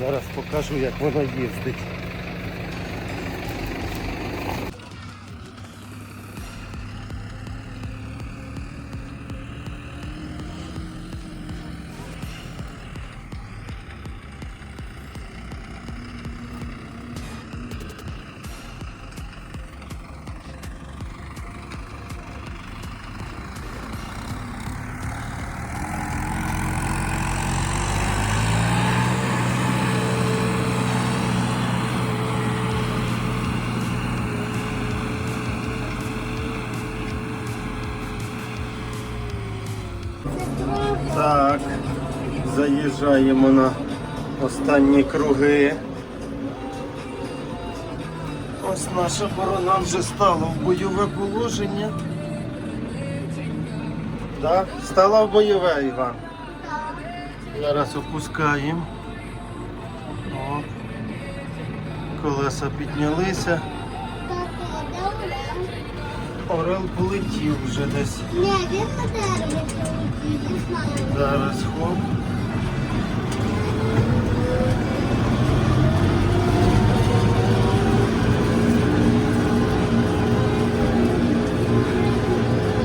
Зараз покажу, як воно їздить. Так, заїжджаємо на останні круги. Ось наша борона вже стала в бойове положення. Так, стала в бойове, Іван. Зараз опускаємо. О. Колеса піднялися. Орел полетів вже десь. Ні, він по знаю. Зараз хоп.